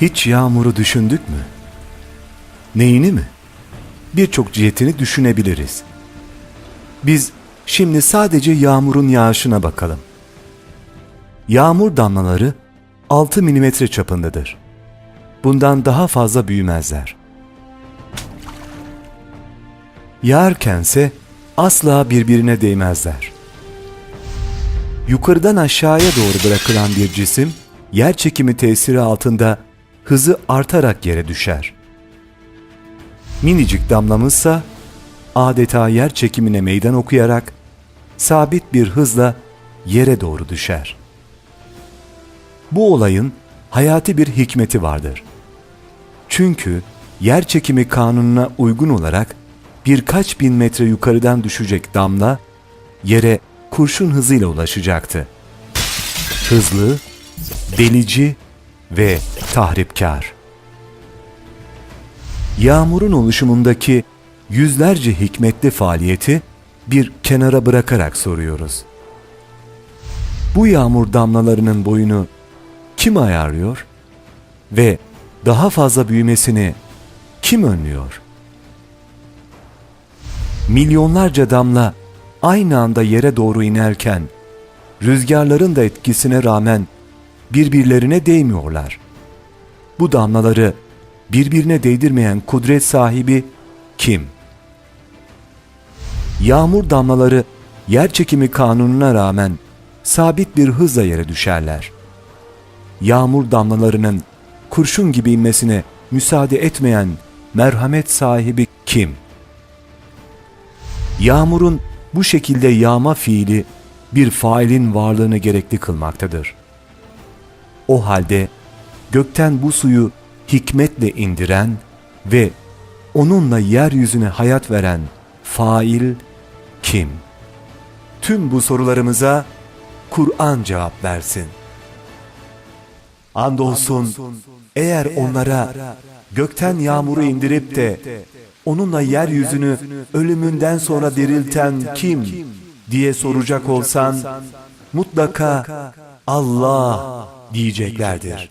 Hiç yağmuru düşündük mü? Neyini mi? Birçok cihetini düşünebiliriz. Biz şimdi sadece yağmurun yağışına bakalım. Yağmur damlaları 6 milimetre çapındadır. Bundan daha fazla büyümezler. Yağarkense asla birbirine değmezler. Yukarıdan aşağıya doğru bırakılan bir cisim yer çekimi tesiri altında hızı artarak yere düşer. Minicik damlamızsa adeta yer çekimine meydan okuyarak sabit bir hızla yere doğru düşer. Bu olayın hayati bir hikmeti vardır. Çünkü yer çekimi kanununa uygun olarak birkaç bin metre yukarıdan düşecek damla yere kurşun hızıyla ulaşacaktı. Hızlı, delici ve tahripkar. Yağmurun oluşumundaki yüzlerce hikmetli faaliyeti bir kenara bırakarak soruyoruz. Bu yağmur damlalarının boyunu kim ayarlıyor ve daha fazla büyümesini kim önlüyor? Milyonlarca damla aynı anda yere doğru inerken rüzgarların da etkisine rağmen birbirlerine değmiyorlar. Bu damlaları birbirine değdirmeyen kudret sahibi kim? Yağmur damlaları yer çekimi kanununa rağmen sabit bir hızla yere düşerler. Yağmur damlalarının kurşun gibi inmesine müsaade etmeyen merhamet sahibi kim? Yağmurun bu şekilde yağma fiili bir failin varlığını gerekli kılmaktadır. O halde gökten bu suyu hikmetle indiren ve onunla yeryüzüne hayat veren fail kim? Tüm bu sorularımıza Kur'an cevap versin. Andolsun eğer onlara gökten yağmuru indirip de onunla yeryüzünü ölümünden sonra dirilten kim diye soracak olsan mutlaka Allah diyeceklerdir.